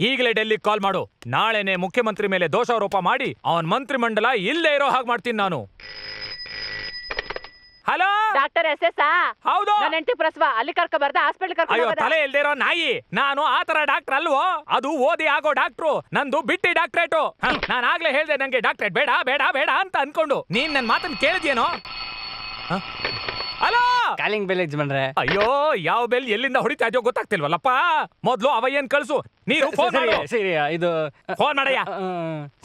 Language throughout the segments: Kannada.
ಈಗಲೇ ಡೆಲ್ಲಿ ಕಾಲ್ ಮಾಡು. ನಾಳೆನೆ ಮುಖ್ಯಮಂತ್ರಿ ಮೇಲೆ ದೋಷಾರೋಪ ಮಾಡಿ ಅವನ್ ಮಂತ್ರಿಮಂಡಲ ಇಲ್ಲೇ ಇರೋ ಹಾಗೆ ಮಾಡ್ತೀನಿ ನಾನು. ಹಲೋ? ಡಾಕ್ಟರ್ ಎಸ್ ಎಸ್ ಹೌದು. ನನ್ನ ಹೆಂಡತಿ ಪ್ರಸವ ಅಲ್ಲಿ ಕರ್ಕೊ ಬರ್ದ ಹಾಸ್ಪಿಟಲ್ ಕರ್ಕೊ ಅಯ್ಯೋ ತಲೆ ಇಲ್ದೇ ಇರೋ ನಾಯಿ. ನಾನು ಆ ತರ ಡಾಕ್ಟರ್ ಅಲ್ವೋ? ಅದು ಓದಿ ಆಗೋ ಡಾಕ್ಟ್ರು. ನಂದು ಬಿಟ್ಟಿ ಡಾಕ್ಟ್ರೇಟು. ನಾನು ಆಗ್ಲೇ ಹೇಳ್ದೆ ನಂಗೆ ಡಾಕ್ಟ್ರೇಟ್ ಬೇಡ ಬೇಡ ಬೇಡ ಅಂತ ಅನ್ಕೊಂಡು. ನೀನ್ ನನ್ನ ಮಾತನ್ನ ಕೇಳಿದ್ಯೇನೋ? ಕಾಲಿಂಗ್ ಬೆಲ್ ಯಜಮಾನ್ರೆ ಅಯ್ಯೋ ಯಾವ ಬೆಲ್ ಎಲ್ಲಿಂದ ಹೊಡಿತಾ ಇದೆಯೋ ಗೊತ್ತಾಗ್ತಿಲ್ವಲ್ಲಪ್ಪ? ಮೊದ್ಲು ಅವ ಏನ್ ಕಳ್ಸು? ನೀನು ಫೋನ್ ಸರಿ ಮಾಡು. ಸರಿ ಇದು ಫೋನ್ ಮಾಡಯ್ಯ.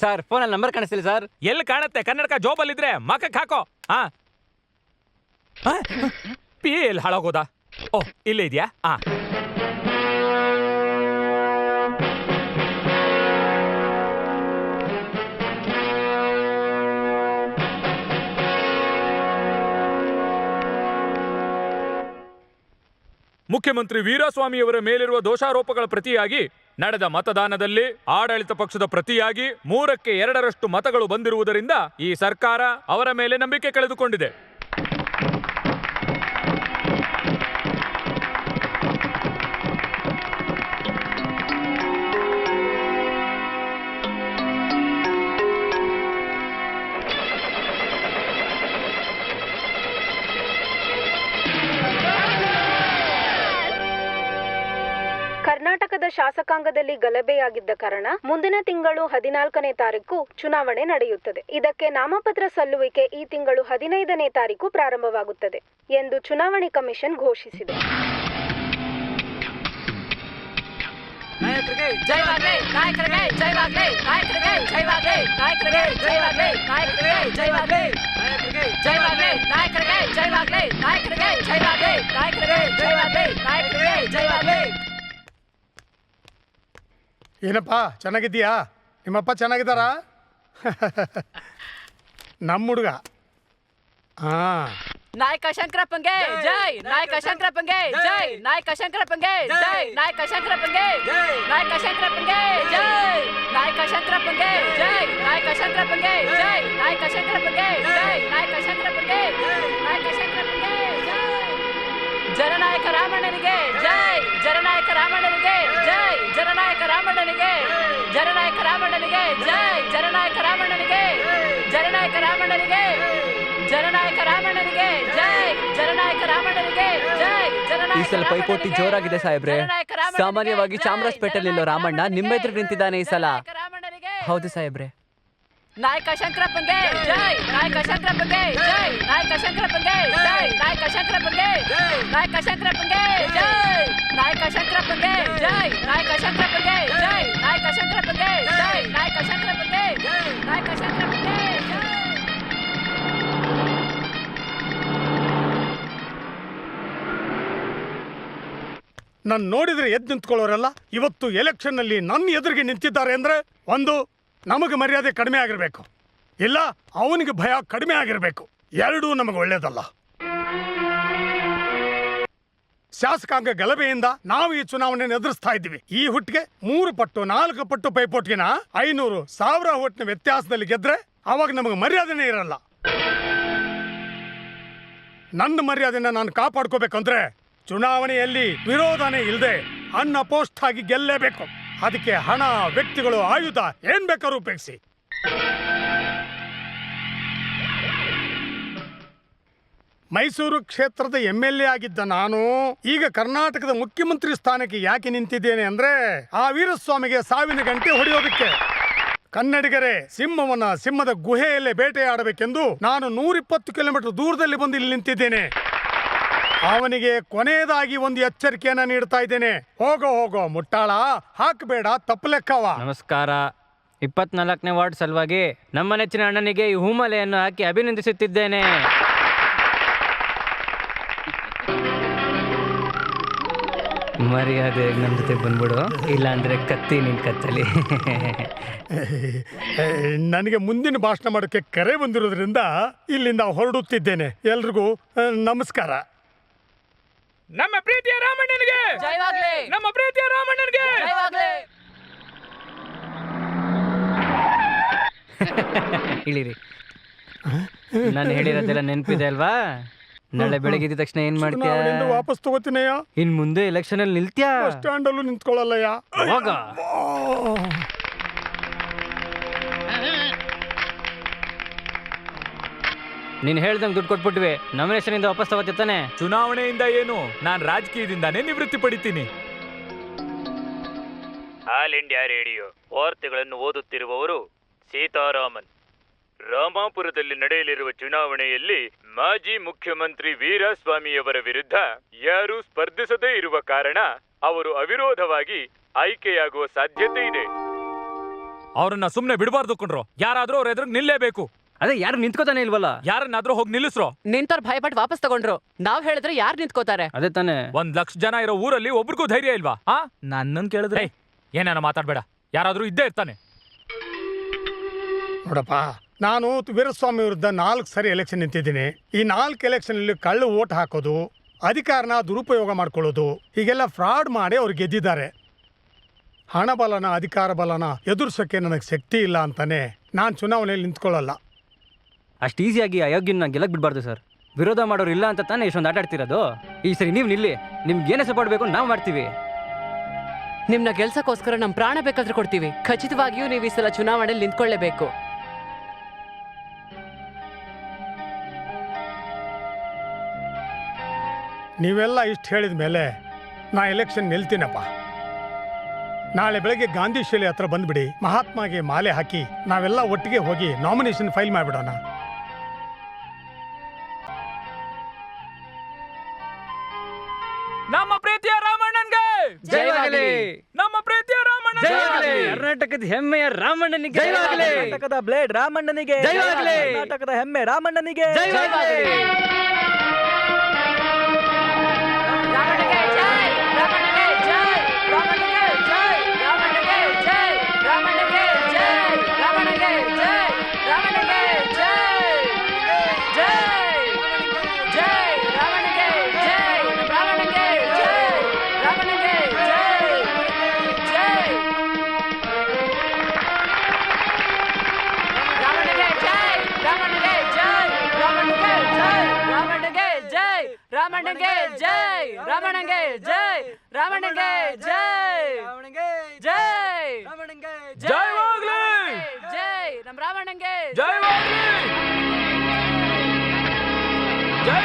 ಸರ್ ಫೋನಲ್ಲಿ ನಂಬರ್ ಕಾಣಿಸ್ತಿಲ್ಲ ಸರ್. ಎಲ್ಲಿ ಕಾಣುತ್ತೆ? ಕನ್ನಡಕ ಜೋಬಲ್ ಇದ್ರೆ ಮಕಕ್ ಹಾಕೋ ಹಾ ಪಿ ಎಲ್ಲಿ ಹಾಳಾಗೋದಾ? ಓ ಇಲ್ಲೇ ಇದೆಯಾ? ಹಾ ಮುಖ್ಯಮಂತ್ರಿ ವೀರಸ್ವಾಮಿಯವರ ಮೇಲಿರುವ ದೋಷಾರೋಪಗಳ ಪ್ರತಿಯಾಗಿ ನಡೆದ ಮತದಾನದಲ್ಲಿ ಆಡಳಿತ ಪಕ್ಷದ ಪ್ರತಿಯಾಗಿ ಮೂರಕ್ಕೆ ಎರಡರಷ್ಟು ಮತಗಳು ಬಂದಿರುವುದರಿಂದ ಈ ಸರ್ಕಾರ ಅವರ ಮೇಲೆ ನಂಬಿಕೆ ಕಳೆದುಕೊಂಡಿದೆ. ಶಾಸಕಾಂಗದಲ್ಲಿ ಗಲಭೆಯಾಗಿದ್ದ ಕಾರಣ ಮುಂದಿನ ತಿಂಗಳು ಹದಿನಾಲ್ಕನೇ ತಾರೀಕು ಚುನಾವಣೆ ನಡೆಯುತ್ತದೆ ಇದಕ್ಕೆ ನಾಮಪತ್ರ ಸಲ್ಲುವಿಕೆ ಈ ತಿಂಗಳು ಹದಿನೈದನೇ ತಾರೀಕು ಪ್ರಾರಂಭವಾಗುತ್ತದೆ ಎಂದು ಚುನಾವಣೆ ಕಮಿಷನ್ ಘೋಷಿಸಿದೆ ನಾಯಕರಿಗೆ ಜಯವಾಗಲಿ ಏನಪ್ಪ ಚೆನ್ನಾಗಿದ್ದೀಯಾ? ನಿಮ್ಮಪ್ಪ ಚೆನ್ನಾಗಿದ್ದಾರಾ? ನಮ್ಮ ಹುಡುಗ. ಹಾಂ ನಾಯಕ ಶಂಕರಪ್ಪಂಗೆ ಜೈ ನಾಯಕ ಶಂಕರಪ್ಪಂಗೆ ಜೈ ನಾಯಕ ಶಂಕರಪ್ಪಂಗೆ ಜೈ ನಾಯಕ ಶಂಕರಪ್ಪಂಗೆ ನಾಯಕ ಶಂಕರಪ್ಪಂಗೆ ಜೈ ನಾಯಕ ಶಂಕರಪ್ಪಂಗೆ ಜೈ ನಾಯಕ ಶಂಕರಪ್ಪಂಗೆ ಜೈ ನಾಯಕ ಶಂಕರಪ್ಪಂಗೆ ಜೈ ನಾಯಕ ಶಂಕರಪ್ಪಂಗೆ ನಾಯಕ ಶಂಕರಪ್ಪಂಗೆ. ಜೈ ಜನನಾಯಕ ರಾಮಣ್ಣನಿಗೆ ಜೈ ಜನನಾಯಕ ರಾಮಣ್ಣನಿಗೆ ಜೈ ಜನನಾಯಕ ರಾಮಣ್ಣನಿಗೆ ಜನನಾಯಕ ರಾಮಣ್ಣನಿಗೆ ಜೈ ಜನನಾಯಕ ರಾಮಣ್ಣನಿಗೆ ಜನನಾಯಕ ರಾಮಣ್ಣನಿಗೆ ಜನನಾಯಕ ರಾಮಣ್ಣನಿಗೆ ಜೈ ಜನನಾಯಕ ರಾಮಣ್ಣನಿಗೆ ಜೈ ಈ ಸಲ ಪೈಪೋಟಿ ಜೋರಾಗಿದೆ ಸಾಹೇಬ್ರೆ ಸಾಮಾನ್ಯವಾಗಿ ಚಾಮರಾಜಪೇಟೆಯಲ್ಲಿರೋ ರಾಮಣ್ಣ ನಿಮ್ಮ ಎದುರು ನಿಂತಿದ್ದಾನೆ ಈ ಸಲ. ಹೌದು ಸಾಹೇಬ್ರೆ ನಾಯಕ ಶಂಕರಪ್ಪಂಗೆ ಜೈ ನಾಯಕ ಶಂಕರಪ್ಪಂಗೆ ಜೈ ನಾಯಕ ಶಂಕರಪ್ಪಂಗೆ ಜೈ ನಾಯಕ ಶಂಕರಪ್ಪಂಗೆ ನಾಯಕ ಶಂಕರಪ್ಪಂಗೆ ಜೈ! ನಾಯಕ ಶಂಕರಪ್ಪಂಗೆ ಜೈ! ನಾಯಕ ಶಂಕರಪ್ಪಂಗೆ ಜೈ! ನಾಯಕ ಶಂಕರಪ್ಪಂಗೆ ಜೈ! ನಾಯಕ ಶಂಕರಪ್ಪಂಗೆ ನಾಯಕ ಶಂಕರಪ್ಪಂಗೆ ಜೈ! ನಾನು ನೋಡಿದ್ರೆ ಎದ್ದು ನಿಂತ್ಕೊಳ್ಳೋರೆಲ್ಲ? ಇವತ್ತು ಎಲೆಕ್ಷನ್ನಲ್ಲಿ ನನ್ನ ಎದುರಿಗೆ ನಿಂತಿದ್ದಾರೆ ಅಂದರೆ ಒಂದು, ನಮಗೆ ಮರ್ಯಾದೆ ಕಡಿಮೆ ಆಗಿರಬೇಕು. ಇಲ್ಲ, ಅವನಿಗೆ ಭಯ ಕಡಿಮೆ ಆಗಿರಬೇಕು. ಎರಡೂ ನಮಗೆ ಒಳ್ಳೇದಲ್ಲ. ಶಾಸಕಾಂಗ ಗಲಭೆಯಿಂದ ನಾವು ಈ ಚುನಾವಣೆಯನ್ನು ಎದುರಿಸ್ತಾ ಇದ್ದೀವಿ. ಈ ಹುಟ್ಟಿಗೆ ಮೂರು ಪಟ್ಟು, ನಾಲ್ಕು ಪಟ್ಟು ಪೈಪೋಟಿಗಿನ? ಐನೂರು ಸಾವಿರ ಓಟ್ನ ವ್ಯತ್ಯಾಸದಲ್ಲಿ ಗೆದ್ರೆ ಅವಾಗ ನಮಗೆ ಮರ್ಯಾದೆನೇ ಇರಲ್ಲ. ನನ್ನ ಮರ್ಯಾದೆನ ನಾನು ಕಾಪಾಡ್ಕೋಬೇಕಂದ್ರೆ ಚುನಾವಣೆಯಲ್ಲಿ ವಿರೋಧನೇ ಇಲ್ಲದೆ ಅನ್ನ ಪೋಸ್ಟ್ ಆಗಿ ಗೆಲ್ಲೇಬೇಕು. ಅದಕ್ಕೆ ಹಣ, ವ್ಯಕ್ತಿಗಳು, ಆಯುಧ ಏನ್ ಬೇಕಾದ್ರೂ ಉಪಯೋಗಿಸಿ. ಮೈಸೂರು ಕ್ಷೇತ್ರದ ಎಂ ಎಲ್ ಎ ಆಗಿದ್ದ ನಾನು ಈಗ ಕರ್ನಾಟಕದ ಮುಖ್ಯಮಂತ್ರಿ ಸ್ಥಾನಕ್ಕೆ ಯಾಕೆ ನಿಂತಿದ್ದೇನೆ ಅಂದ್ರೆ ಆ ವೀರಸ್ವಾಮಿಗೆ ಸಾವಿನ ಗಂಟೆ ಹೊಡೆಯೋದಕ್ಕೆ. ಕನ್ನಡಿಗರೇ ಸಿಂಹವನ್ನ ಸಿಂಹದ ಗುಹೆಯಲ್ಲೇ ಬೇಟೆಯಾಡಬೇಕೆಂದು ನಾನು ನೂರಿಪ್ಪತ್ತು ಕಿಲೋಮೀಟರ್ ದೂರದಲ್ಲಿ ಬಂದು ಇಲ್ಲಿ ನಿಂತಿದ್ದೇನೆ. ಅವನಿಗೆ ಕೊನೆಯದಾಗಿ ಒಂದು ಎಚ್ಚರಿಕೆಯನ್ನ ನೀಡ್ತಾ ಇದ್ದೇನೆ. ಹೋಗೋ ಹೋಗೋ, ಮುಟ್ಟಾಳ, ಹಾಕಬೇಡ ತಪ್ಪು ಲೆಕ್ಕವ ನಮಸ್ಕಾರ. ಇಪ್ಪತ್ನಾಲ್ಕನೇ ವಾರ್ಡ್ ಸಲುವಾಗಿ ನಮ್ಮ ನೆಚ್ಚಿನ ಅಣ್ಣನಿಗೆ ಈ ಹೂಮಲೆಯನ್ನು ಹಾಕಿ ಅಭಿನಂದಿಸುತ್ತಿದ್ದೇನೆ. ಮರ್ಯಾದೆ ನಮ್ಮ ಜೊತೆ ಬಂದ್ಬಿಡು. ಇಲ್ಲಾಂದ್ರೆ ಕತ್ತಿ ನಿನ್ ಕತ್ತಲಿ. ನನಗೆ ಮುಂದಿನ ಭಾಷಣ ಮಾಡೋಕ್ಕೆ ಕರೆ ಬಂದಿರೋದ್ರಿಂದ ಇಲ್ಲಿಂದ ಹೊರಡುತ್ತಿದ್ದೇನೆ. ಎಲ್ರಿಗೂ ಆ, ನಮಸ್ಕಾರ. ನಮ್ಮ ಪ್ರೀತಿಯ ರಾಮಣ್ಣನಿಗೆ! ಜಯವಾಗ್ಲಿ ನಮ್ಮ ಪ್ರೀತಿಯ ರಾಮಣ್ಣನಿಗೆ! ಜಯವಾಗ್ಲಿ ಇಳಿರಿ. ನಾನು ಹೇಳಿರೋದೆಲ್ಲ ನೆನಪಿದೆ ಅಲ್ವಾ? ನಾಳೆ ಬೆಳಗ್ಗೆ ಎದ್ದ ತಕ್ಷಣ ಏನ್ ಮಾಡ್ತೀಯ? ವಾಪಸ್ ತಗೋತೀನಯ್ಯ? ಇನ್ ಮುಂದೆ ಎಲೆಕ್ಷನ್ ಅಲ್ಲಿ ನಿಲ್ತ್ಯಾ? ಬಸ್ ಸ್ಟ್ಯಾಂಡ್ ಅಲ್ಲೂ ನಿಂತ್ಕೊಳ್ಳಲ್ಲಯ್ಯ. ಅವಾಗ ನೀನ್ ಹೇಳ್ದಂಗ್ ದುಡ್ಡು ಕೊಟ್ಬಿಟ್ವಿ. ನಾಮಿನೇಷನ್ ಇಂದ ವಾಪಸ್ ತಗೋತಿತ್ತಾನೆ ಚುನಾವಣೆಯಿಂದ ಏನು? ನಾನ್ ರಾಜಕೀಯದಿಂದಾನೇ ನಿವೃತ್ತಿ ಪಡಿತೀನಿ ಆಲ್ ಇಂಡಿಯಾ ರೇಡಿಯೋ ವಾರ್ತೆಗಳನ್ನು ಓದುತ್ತಿರುವವರು ಸೀತಾರಾಮನ್. ರಾಮಾಪುರದಲ್ಲಿ ನಡೆಯಲಿರುವ ಚುನಾವಣೆಯಲ್ಲಿ ಮಾಜಿ ಮುಖ್ಯಮಂತ್ರಿ ವೀರಸ್ವಾಮಿಯವರ ವಿರುದ್ಧ ಯಾರೂ ಸ್ಪರ್ಧಿಸದೇ ಇರುವ ಕಾರಣ ಅವರು ಅವಿರೋಧವಾಗಿ ಆಯ್ಕೆಯಾಗುವ ಸಾಧ್ಯತೆ ಇದೆ. ಅವ್ರನ್ನ ಸುಮ್ನೆ ಬಿಡಬಾರ್ದು ಕೊಂಡ್ರು. ಯಾರಾದ್ರೂ ಅವ್ರ ಎದುರು ನಿಲ್ಲೇಬೇಕು. ಅದೇ ಯಾರು ನಿಂತ್ಕೋತಾನೆ ಇಲ್ವಲ್ಲ? ಯಾರನ್ನಾದ್ರೂ ಹೋಗಿ ನಿಲ್ಲಿಸ್ರು. ನಿಂತವ್ರು ಭಯಪಟ್ಟು ವಾಪಸ್ ತಗೊಂಡ್ರು. ನಾವ್ ಹೇಳಿದ್ರೆ ಯಾರು ನಿಂತ್ಕೋತಾರೆ? ಅದೇ ತಾನೇ. ಒಂದ್ ಲಕ್ಷ ಜನ ಇರೋ ಊರಲ್ಲಿ ಒಬ್ರಿಗೂ ಧೈರ್ಯ ಇಲ್ವಾ? ಹಾ ನನ್ನನ್ ಕೇಳಿದ್ರೆ? ಏನೇನ ಮಾತಾಡ್ಬೇಡ. ಯಾರಾದ್ರೂ ಇದ್ದೇ ಇರ್ತಾನೆ. ನೋಡಪ್ಪ ನಾನು ವೀರಸ್ವಾಮಿ ವಿರುದ್ಧ ನಾಲ್ಕು ಸರಿ ಎಲೆಕ್ಷನ್ ನಿಂತಿದ್ದೀನಿ. ಈ ನಾಲ್ಕು ಎಲೆಕ್ಷನಲ್ಲಿ ಕಳ್ಳು ಓಟ್ ಹಾಕೋದು ಅಧಿಕಾರನ ದುರುಪಯೋಗ ಮಾಡ್ಕೊಳ್ಳೋದು ಹೀಗೆಲ್ಲ ಫ್ರಾಡ್ ಮಾಡಿ ಅವ್ರು ಗೆದ್ದಿದ್ದಾರೆ. ಹಣಬಲನ ಅಧಿಕಾರ ಬಲನ ಎದುರಿಸೋಕ್ಕೆ ನನಗೆ ಶಕ್ತಿ ಇಲ್ಲ ಅಂತಾನೆ ನಾನು ಚುನಾವಣೆಯಲ್ಲಿ ನಿಂತ್ಕೊಳ್ಳಲ್ಲ. ಅಷ್ಟು ಈಸಿಯಾಗಿ ಅಯೋಗ್ಯನ ಗೆಲ್ಲಕ್ಕೆ ಬಿಡ್ಬಾರ್ದು ಸರ್. ವಿರೋಧ ಮಾಡೋರು ಇಲ್ಲ ಅಂತ ತಾನೇ ಇಷ್ಟೊಂದು ಆಟಾಡ್ತಿರೋದು ಈ ಸರಿ ನೀವು ನಿಲ್ಲಿ ನಿಮ್ಗೆ ಏನೇ ಸಪೋರ್ಟ್ ಬೇಕು ನಾವು ಮಾಡ್ತೀವಿ. ನಿಮ್ಮ ಗೆಲ್ಸಕ್ಕೋಸ್ಕರ ನಮ್ಮ ಪ್ರಾಣ ಬೇಕಾದ್ರೂ ಕೊಡ್ತೀವಿ. ಖಚಿತವಾಗಿಯೂ ನೀವು ಈ ಸಲ ಚುನಾವಣೆಯಲ್ಲಿ ನಿಂತ್ಕೊಳ್ಳೇಬೇಕು. ನೀವೆಲ್ಲ ಇಷ್ಟು ಹೇಳಿದ ಮೇಲೆ ನಾ ಎಲೆಕ್ಷನ್ ನಿಲ್ತೀನಪ್ಪ. ನಾಳೆ ಬೆಳಗ್ಗೆ ಗಾಂಧಿ ಶಿಲೆ ಹತ್ರ ಬಂದ್ಬಿಡಿ ಮಹಾತ್ಮಗೆ ಮಾಲೆ ಹಾಕಿ ನಾವೆಲ್ಲ ಒಟ್ಟಿಗೆ ಹೋಗಿ ನಾಮಿನೇಷನ್ ಫೈಲ್ ಮಾಡಿಬಿಡೋಣ. ನಮ್ಮ ಪ್ರೀತಿಯ ರಾಮಣ್ಣನ್ಗೆ! ಜೈವಾಗಲಿ ನಮ್ಮ ಪ್ರೀತಿಯ ರಾಮಣ್ಣನ್ಗೆ! ಕರ್ನಾಟಕದ ಹೆಮ್ಮೆಯ ರಾಮಣ್ಣನಿಗೆ! ಜೈವಾಗಲಿ ಕರ್ನಾಟಕದ ಬ್ಲೇಡ್ ರಾಮಣ್ಣನಿಗೆ! ಜೈವಾಗಲಿ ಕರ್ನಾಟಕದ ಹೆಮ್ಮೆ ರಾಮಣ್ಣನಿಗೆ! ಜಯವಾಗಲಿ. ಜೈ ರಾಮಣ್ಣಗೆ ಜೈ ರಾಮಣ್ಣಗೆ ಜೈ ರಾಮಣ್ಣಗೆ ಜೈ ಜೈ. ಜಯವಾಗ್ಲಿ ಜೈ ನಮ್ ರಾಮಣ್ಣಗೆ ಜೈ ಜೈ.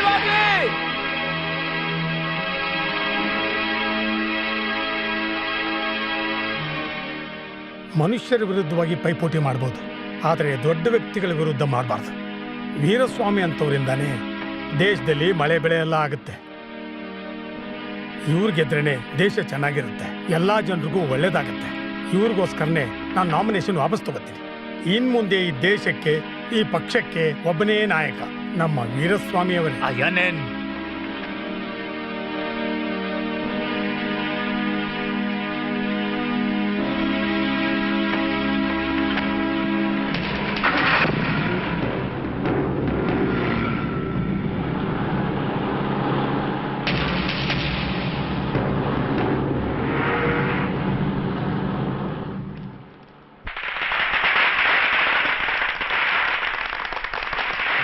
ಮನುಷ್ಯರ ವಿರುದ್ಧವಾಗಿ ಪೈಪೋಟಿ ಮಾಡ್ಬೋದು ಆದರೆ ದೊಡ್ಡ ವ್ಯಕ್ತಿಗಳ ವಿರುದ್ಧ ಮಾಡಬಾರ್ದು. ವೀರಸ್ವಾಮಿ ಅಂತವರಿಂದಾನೇ ದೇಶದಲ್ಲಿ ಮಳೆ ಬೆಳೆ ಎಲ್ಲ ಆಗುತ್ತೆ. ಇವ್ರು ಗೆದ್ರೇನೆ ದೇಶ ಚೆನ್ನಾಗಿರುತ್ತೆ. ಎಲ್ಲ ಜನರಿಗೂ ಒಳ್ಳೇದಾಗುತ್ತೆ. ಇವ್ರಿಗೋಸ್ಕರನೇ ನಾನು ನಾಮಿನೇಷನ್ ವಾಪಸ್ ತಗೋತೀನಿ. ಇನ್ ಮುಂದೆ ಈ ದೇಶಕ್ಕೆ, ಈ ಪಕ್ಷಕ್ಕೆ ಒಬ್ಬನೇ ನಾಯಕ. ನಮ್ಮ ವೀರಸ್ವಾಮಿಯವರೇ.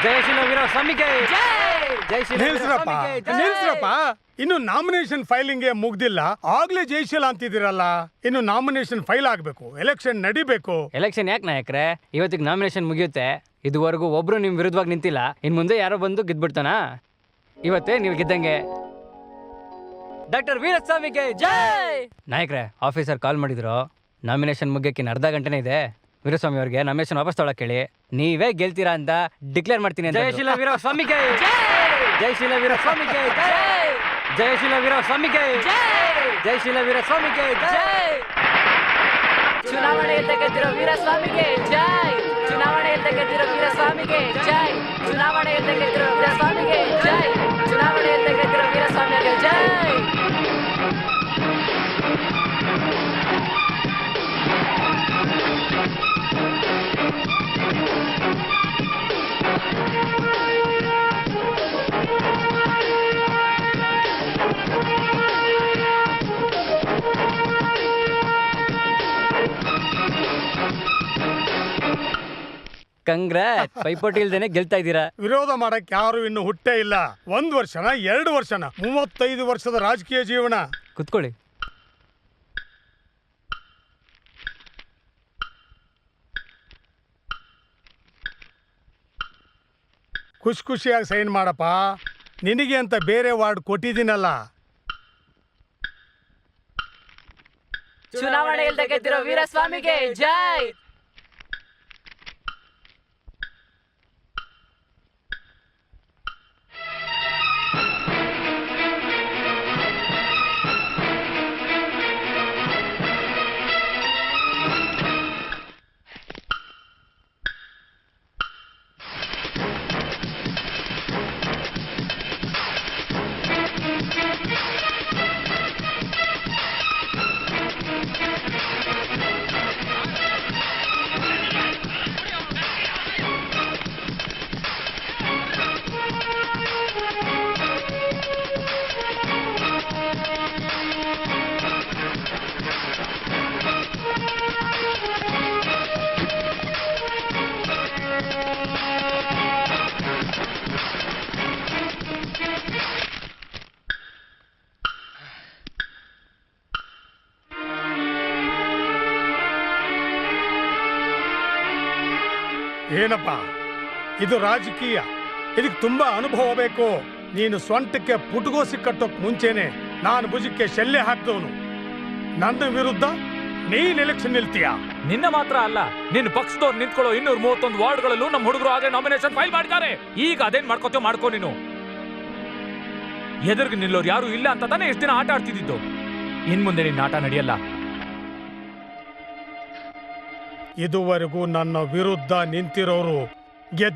ಜಯಶೀಲ ವೀರ ಸ್ವಾಮಿಗೆ ವೀರ ನಿಲ್ಸ್ರಪ್ಪ ಜೈ. ನಿಲ್ಸ್ರಪ್ಪ ಇನ್ನು ನಾಮಿನೇಷನ್ ಫೈಲಿಂಗ್ ಮುಗ್ದಿಲ್ಲ. ಆಗ್ಲೇ ಜೈಶೀಲ ಅಂತಿದ್ದೀರಲ್ಲ ಇನ್ನು ನಾಮಿನೇಷನ್ ಫೈಲ್ ಆಗ್ಬೇಕು ಎಲೆಕ್ಷನ್ ನಡಿಬೇಕು. ಎಲೆಕ್ಷನ್ ಯಾಕೆ ನಾಯಕ್ರೆ? ಇವತ್ತಿಗೆ ನಾಮಿನೇಷನ್ ಮುಗಿಯುತ್ತೆ. ಇದುವರೆಗೂ ಒಬ್ರು ನಿಮ್ ವಿರುದ್ಧವಾಗಿ ನಿಂತಿಲ್ಲ. ಇನ್ ಮುಂದೆ ಯಾರೋ ಬಂದು ಗೆದ್ಬಿಡ್ತಾನ? ಇವತ್ತೇ ನೀವು ಗೆದ್ದಂಗೆ. ಡಾಕ್ಟರ್ ವೀರಸ್ವಾಮಿಗೆ ಜೈ. ನಾಯಕ್ರೆ ಆಫೀಸರ್ ಕಾಲ್ ಮಾಡಿದ್ರು. ನಾಮಿನೇಷನ್ ಮುಗಿಯಕ್ಕೆ ಅರ್ಧ ಗಂಟೆನೇ ಇದೆ. ವೀರಸ್ವಾಮಿ ಅವ್ರಿಗೆ ನಮೇಶನ್ ವಾಪಸ್ ತೊಳಕ್ ಹೇಳಿ. ನೀವೇ ಗೆಲ್ತೀರಾ ಅಂತ ಡಿಕ್ಲೇರ್ ಮಾಡ್ತೀನಿ ಜಯಶೀಲ ವೀರ ಸ್ವಾಮಿಗೆ ಜಯಶೀಲ ವೀರ ಸ್ವಾಮಿಗೆ ಜಯಶೀಲ ವೀರ ಸ್ವಾಮಿಗೆ ಜಯಶೀಲ ವೀರ ಸ್ವಾಮಿಗೆ ಜೈ ಚುನಾವಣೆಯಲ್ಲಿ ಗೆದ್ದಿರೋ ವೀರಸ್ವಾಮಿಗೆ ಜೈ ಚುನಾವಣೆಯಲ್ಲಿ ಗೆದ್ದಿರೋ ವೀರಸ್ವಾಮಿಗೆ ಜೈ ಚುನಾವಣೆಯಲ್ಲಿ ಗೆದ್ದಿರೋ ವೀರಸ್ವಾಮಿಗೆ ಜೈ ಚುನಾವಣೆಯಲ್ಲಿ ಗೆದ್ದಿರೋ ವೀರಸ್ವಾಮಿಗೆ ಜೈ ಕಂಗ್ರಾಟ್ ಪೈಪೋಟಿ ಇಲ್ದೇನೆ ಗೆಲ್ತಾ ಇದ್ದೀರಾ? ವಿರೋಧ ಮಾಡಕ್ ಯಾರು ಇನ್ನು ಹುಟ್ಟೇ ಇಲ್ಲ. ಒಂದ್ ವರ್ಷನ ಎರಡು ವರ್ಷನ ಮೂವತ್ತೈದು ವರ್ಷದ ರಾಜಕೀಯ ಜೀವನ. ಕುತ್ಕೊಳ್ಳಿ. ಖುಷಿ ಖುಷಿಯಾಗಿ ಸೈನ್ ಮಾಡಪ್ಪ. ನಿನಗೆ ಅಂತ ಬೇರೆ ವಾರ್ಡ್ ಕೊಟ್ಟಿದ್ದೀನಲ್ಲ. ಚುನಾವಣೆಯಲ್ಲಿ ಗೆದ್ದಿರೋ ವೀರಸ್ವಾಮಿಗೆ ಜೈ! ಏನಪ್ಪ? ಇದು ರಾಜಕೀಯ. ಇದಕ್ಕೆ ತುಂಬಾ ಅನುಭವ ಬೇಕು. ನೀನು ಸ್ವಂತಕ್ಕೆ ಪುಟಗೋಸಿ ಕಟ್ಟೋಕ್ ಮುಂಚೆನೆ ನಾನು ಭುಜಕ್ಕೆ ಶಲ್ಯ ಹಾಕ್ದವನು. ನನ್ನ ವಿರುದ್ಧ ನೀನ್ ಎಲೆಕ್ಷನ್ ನಿಲ್ತೀಯ? ನಿನ್ನ ಮಾತ್ರ ಅಲ್ಲ, ನಿನ್ನ ಪಕ್ಷದವ್ರು ನಿಂತ್ಕೊಳ್ಳೋ ಇನ್ನೂರ ಮೂವತ್ತೊಂದು ವಾರ್ಡ್ಗಳಲ್ಲೂ ನಮ್ಮ ಹುಡುಗರು ಹಾಗೆ ನಾಮಿನೇಷನ್ ಫೈಲ್ ಮಾಡಿದ್ದಾರೆ. ಈಗ ಅದೇನ್ ಮಾಡ್ಕೋತೋ ಮಾಡ್ಕೋ ನೀನು. ಎದುರಿಗೆ ನಿಲ್ಲೋರು ಯಾರು ಇಲ್ಲ ಅಂತ ತಾನೇ ಎಷ್ಟು ದಿನ ಆಟ ಆಡ್ತಿದ್ದು ಇನ್ ಮುಂದೆ ನಿನ್ನ ಆಟ ನಡೆಯಲ್ಲ. ಇದುವರೆಗೂ ನನ್ನ ವಿರುದ್ಧ ನಿಂತಿರೋರು ಗೆದ್ದ